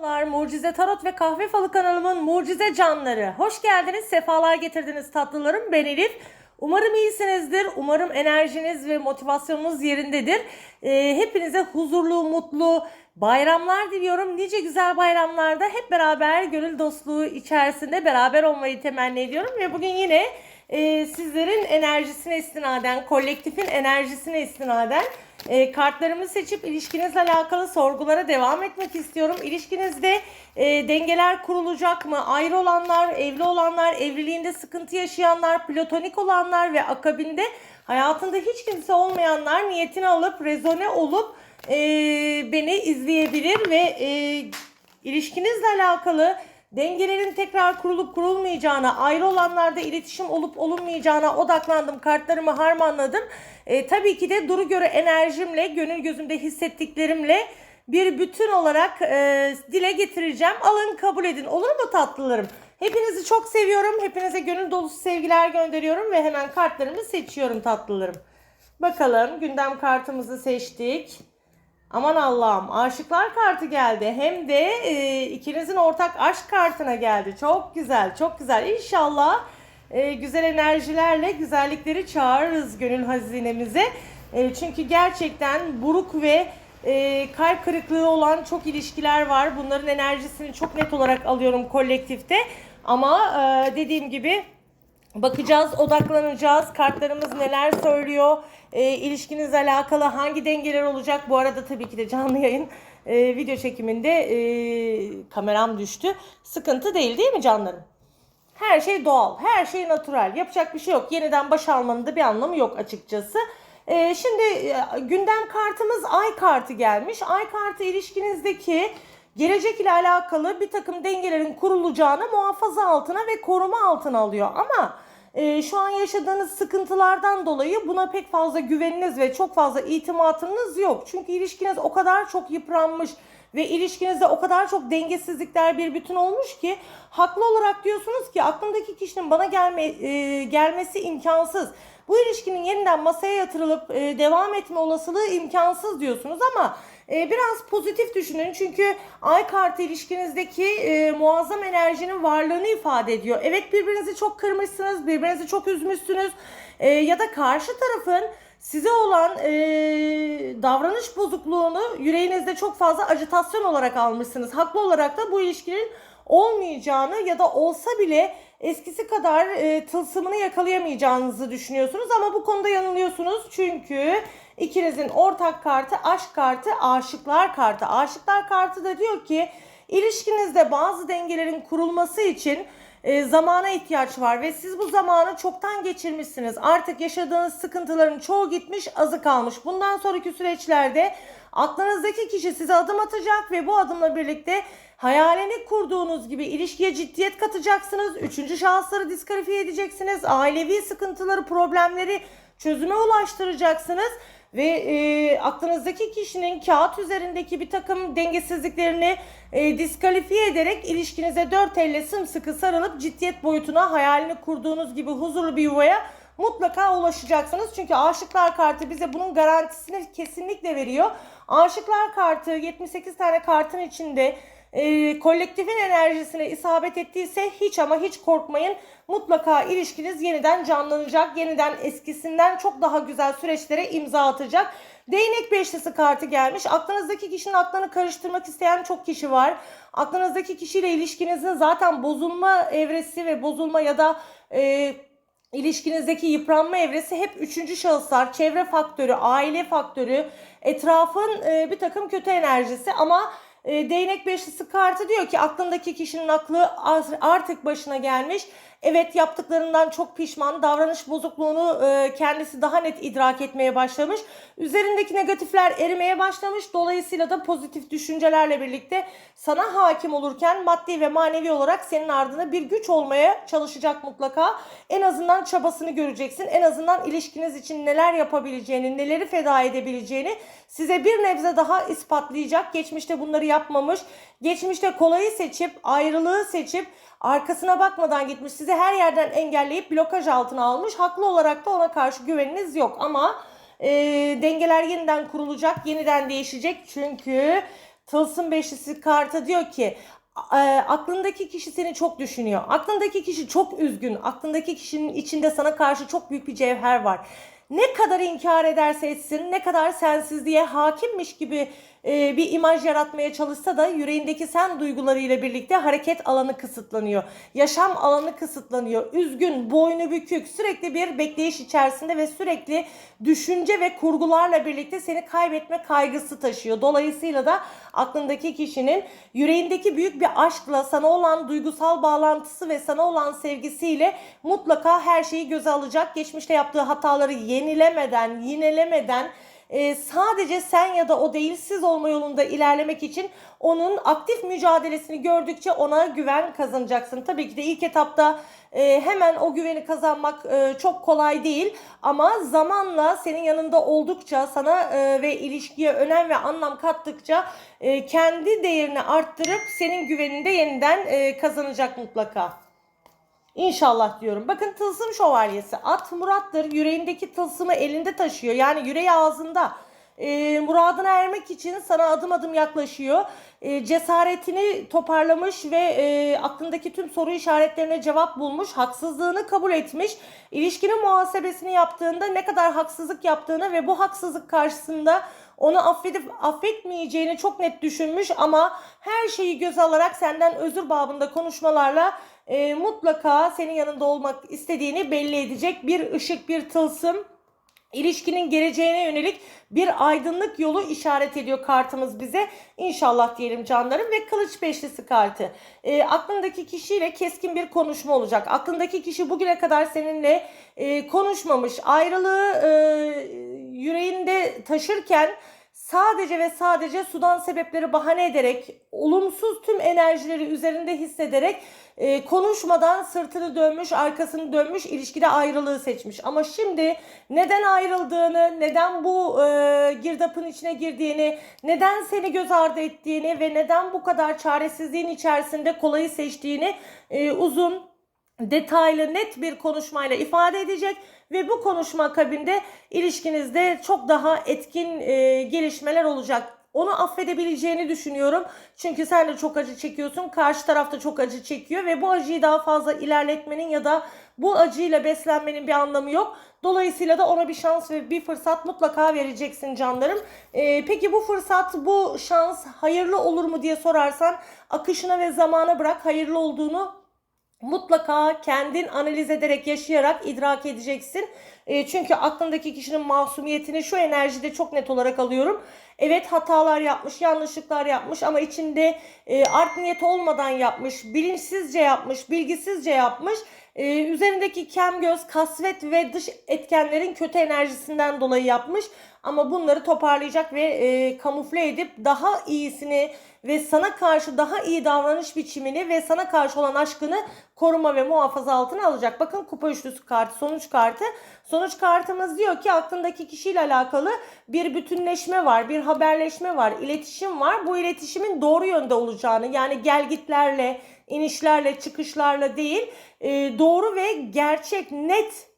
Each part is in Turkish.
Merhabalar, Mucize Tarot ve Kahve Falı kanalımın mucize canları. Hoş geldiniz, sefalar getirdiniz tatlılarım. Ben Elif. Umarım iyisinizdir. Umarım enerjiniz ve motivasyonunuz yerindedir. Ee, hepinize huzurlu, mutlu bayramlar diliyorum. Nice güzel bayramlarda hep beraber gönül dostluğu içerisinde beraber olmayı temenni ediyorum. Ve bugün yine e, sizlerin enerjisine istinaden, kolektifin enerjisine istinaden e, kartlarımı seçip ilişkinizle alakalı sorgulara devam etmek istiyorum. İlişkinizde e, dengeler kurulacak mı? Ayrı olanlar, evli olanlar, evliliğinde sıkıntı yaşayanlar, platonik olanlar ve akabinde hayatında hiç kimse olmayanlar niyetini alıp rezone olup e, beni izleyebilir ve e, ilişkinizle alakalı dengelerin tekrar kurulup kurulmayacağına, ayrı olanlarda iletişim olup olunmayacağına odaklandım. Kartlarımı harmanladım. E, tabii ki de duru göre enerjimle, gönül gözümde hissettiklerimle bir bütün olarak e, dile getireceğim. Alın kabul edin. Olur mu tatlılarım? Hepinizi çok seviyorum. Hepinize gönül dolusu sevgiler gönderiyorum ve hemen kartlarımı seçiyorum tatlılarım. Bakalım gündem kartımızı seçtik. Aman Allah'ım aşıklar kartı geldi. Hem de e, ikinizin ortak aşk kartına geldi. Çok güzel, çok güzel. İnşallah e, güzel enerjilerle güzellikleri çağırırız gönül hazinemize. E, çünkü gerçekten buruk ve e, kalp kırıklığı olan çok ilişkiler var. Bunların enerjisini çok net olarak alıyorum kolektifte. Ama e, dediğim gibi Bakacağız, odaklanacağız. Kartlarımız neler söylüyor? E, ilişkinizle alakalı hangi dengeler olacak? Bu arada tabii ki de canlı yayın e, video çekiminde e, kameram düştü. Sıkıntı değil değil mi canlarım? Her şey doğal, her şey natural. Yapacak bir şey yok. Yeniden baş almanın da bir anlamı yok açıkçası. E, şimdi e, gündem kartımız ay kartı gelmiş. Ay kartı ilişkinizdeki gelecek ile alakalı bir takım dengelerin kurulacağını muhafaza altına ve koruma altına alıyor. Ama e, şu an yaşadığınız sıkıntılardan dolayı buna pek fazla güveniniz ve çok fazla itimatınız yok. Çünkü ilişkiniz o kadar çok yıpranmış ve ilişkinizde o kadar çok dengesizlikler bir bütün olmuş ki haklı olarak diyorsunuz ki aklımdaki kişinin bana gelme, e, gelmesi imkansız. Bu ilişkinin yeniden masaya yatırılıp e, devam etme olasılığı imkansız diyorsunuz ama e, biraz pozitif düşünün çünkü ay kartı ilişkinizdeki e, muazzam enerjinin varlığını ifade ediyor. Evet birbirinizi çok kırmışsınız, birbirinizi çok üzmüşsünüz e, ya da karşı tarafın size olan e, davranış bozukluğunu yüreğinizde çok fazla ajitasyon olarak almışsınız. Haklı olarak da bu ilişkinin olmayacağını ya da olsa bile eskisi kadar e, tılsımını yakalayamayacağınızı düşünüyorsunuz ama bu konuda yanılıyorsunuz çünkü ikinizin ortak kartı aşk kartı aşıklar kartı aşıklar kartı da diyor ki ilişkinizde bazı dengelerin kurulması için e, zamana ihtiyaç var ve siz bu zamanı çoktan geçirmişsiniz. Artık yaşadığınız sıkıntıların çoğu gitmiş, azı kalmış. Bundan sonraki süreçlerde aklınızdaki kişi size adım atacak ve bu adımla birlikte hayalini kurduğunuz gibi ilişkiye ciddiyet katacaksınız. Üçüncü şahısları diskalifiye edeceksiniz. Ailevi sıkıntıları, problemleri çözüme ulaştıracaksınız ve e, aklınızdaki kişinin kağıt üzerindeki bir takım dengesizliklerini e, diskalifiye ederek ilişkinize dört elle sımsıkı sarılıp ciddiyet boyutuna hayalini kurduğunuz gibi huzurlu bir yuvaya mutlaka ulaşacaksınız. Çünkü aşıklar kartı bize bunun garantisini kesinlikle veriyor. Aşıklar kartı 78 tane kartın içinde e, kolektifin enerjisine isabet ettiyse hiç ama hiç korkmayın. Mutlaka ilişkiniz yeniden canlanacak. Yeniden eskisinden çok daha güzel süreçlere imza atacak. Değnek beşlisi kartı gelmiş. Aklınızdaki kişinin aklını karıştırmak isteyen çok kişi var. Aklınızdaki kişiyle ilişkinizin zaten bozulma evresi ve bozulma ya da e, ilişkinizdeki yıpranma evresi hep üçüncü şahıslar, çevre faktörü, aile faktörü, etrafın e, bir takım kötü enerjisi ama e, değnek beşlisi kartı diyor ki aklındaki kişinin aklı artık başına gelmiş. Evet yaptıklarından çok pişman. Davranış bozukluğunu e, kendisi daha net idrak etmeye başlamış. Üzerindeki negatifler erimeye başlamış. Dolayısıyla da pozitif düşüncelerle birlikte sana hakim olurken maddi ve manevi olarak senin ardına bir güç olmaya çalışacak mutlaka. En azından çabasını göreceksin. En azından ilişkiniz için neler yapabileceğini, neleri feda edebileceğini size bir nebze daha ispatlayacak. Geçmişte bunları yapmamış. Geçmişte kolayı seçip, ayrılığı seçip arkasına bakmadan gitmiş. Sizi her yerden engelleyip blokaj altına almış. Haklı olarak da ona karşı güveniniz yok ama e, dengeler yeniden kurulacak, yeniden değişecek. Çünkü Tılsım beşlisi kartı diyor ki e, aklındaki kişi seni çok düşünüyor. Aklındaki kişi çok üzgün. Aklındaki kişinin içinde sana karşı çok büyük bir cevher var. Ne kadar inkar ederse etsin, ne kadar sensizliğe hakimmiş gibi e, bir imaj yaratmaya çalışsa da yüreğindeki sen duygularıyla birlikte hareket alanı kısıtlanıyor. Yaşam alanı kısıtlanıyor. Üzgün, boynu bükük, sürekli bir bekleyiş içerisinde ve sürekli düşünce ve kurgularla birlikte seni kaybetme kaygısı taşıyor. Dolayısıyla da aklındaki kişinin yüreğindeki büyük bir aşkla sana olan duygusal bağlantısı ve sana olan sevgisiyle mutlaka her şeyi göze alacak. Geçmişte yaptığı hataları yenilemeden, yinelemeden e, sadece sen ya da o değil siz olma yolunda ilerlemek için onun aktif mücadelesini gördükçe ona güven kazanacaksın. Tabii ki de ilk etapta e, hemen o güveni kazanmak e, çok kolay değil ama zamanla senin yanında oldukça sana e, ve ilişkiye önem ve anlam kattıkça e, kendi değerini arttırıp senin güvenini de yeniden e, kazanacak mutlaka. İnşallah diyorum. Bakın tılsım şövalyesi. At Murat'tır. Yüreğindeki tılsımı elinde taşıyor. Yani yüreği ağzında. E, muradına ermek için sana adım adım yaklaşıyor. E, cesaretini toparlamış ve e, aklındaki tüm soru işaretlerine cevap bulmuş. Haksızlığını kabul etmiş. İlişkinin muhasebesini yaptığında ne kadar haksızlık yaptığını ve bu haksızlık karşısında onu affedip affetmeyeceğini çok net düşünmüş ama her şeyi göz alarak senden özür babında konuşmalarla e, mutlaka senin yanında olmak istediğini belli edecek bir ışık, bir tılsım. İlişkinin geleceğine yönelik bir aydınlık yolu işaret ediyor kartımız bize. İnşallah diyelim canlarım ve kılıç beşlisi kartı. E, aklındaki kişiyle keskin bir konuşma olacak. Aklındaki kişi bugüne kadar seninle e, konuşmamış. Ayrılığı e, yüreğinde taşırken sadece ve sadece sudan sebepleri bahane ederek, olumsuz tüm enerjileri üzerinde hissederek e, konuşmadan sırtını dönmüş, arkasını dönmüş, ilişkide ayrılığı seçmiş. Ama şimdi neden ayrıldığını, neden bu e, girdapın içine girdiğini, neden seni göz ardı ettiğini ve neden bu kadar çaresizliğin içerisinde kolayı seçtiğini e, uzun, detaylı, net bir konuşmayla ifade edecek ve bu konuşma akabinde ilişkinizde çok daha etkin e, gelişmeler olacak. Onu affedebileceğini düşünüyorum. Çünkü sen de çok acı çekiyorsun. Karşı taraf da çok acı çekiyor ve bu acıyı daha fazla ilerletmenin ya da bu acıyla beslenmenin bir anlamı yok. Dolayısıyla da ona bir şans ve bir fırsat mutlaka vereceksin canlarım. Ee, peki bu fırsat, bu şans hayırlı olur mu diye sorarsan akışına ve zamana bırak hayırlı olduğunu mutlaka kendin analiz ederek yaşayarak idrak edeceksin. E, çünkü aklındaki kişinin masumiyetini şu enerjide çok net olarak alıyorum. Evet hatalar yapmış, yanlışlıklar yapmış ama içinde e, art niyet olmadan yapmış, bilinçsizce yapmış, bilgisizce yapmış. E, üzerindeki kem göz, kasvet ve dış etkenlerin kötü enerjisinden dolayı yapmış. Ama bunları toparlayacak ve e, kamufle edip daha iyisini ve sana karşı daha iyi davranış biçimini ve sana karşı olan aşkını koruma ve muhafaza altına alacak. Bakın kupa üçlüsü kartı, sonuç kartı. Sonuç kartımız diyor ki aklındaki kişiyle alakalı bir bütünleşme var, bir haberleşme var, iletişim var. Bu iletişimin doğru yönde olacağını yani gelgitlerle, inişlerle, çıkışlarla değil, e, doğru ve gerçek, net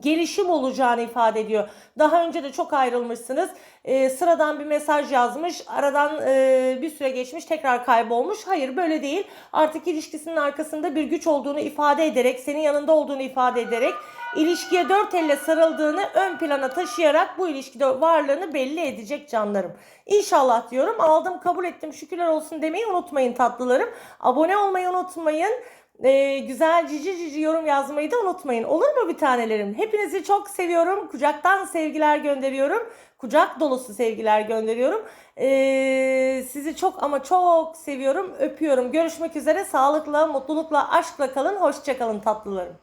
gelişim olacağını ifade ediyor. Daha önce de çok ayrılmışsınız. Ee, sıradan bir mesaj yazmış. Aradan e, bir süre geçmiş tekrar kaybolmuş. Hayır böyle değil. Artık ilişkisinin arkasında bir güç olduğunu ifade ederek, senin yanında olduğunu ifade ederek, ilişkiye dört elle sarıldığını ön plana taşıyarak bu ilişkide varlığını belli edecek canlarım. İnşallah diyorum. Aldım kabul ettim şükürler olsun demeyi unutmayın tatlılarım. Abone olmayı unutmayın. Ee, güzel cici cici yorum yazmayı da unutmayın. Olur mu bir tanelerim? Hepinizi çok seviyorum. Kucaktan sevgiler gönderiyorum. Kucak dolusu sevgiler gönderiyorum. Ee, sizi çok ama çok seviyorum. Öpüyorum. Görüşmek üzere. Sağlıkla, mutlulukla, aşkla kalın. Hoşçakalın tatlılarım.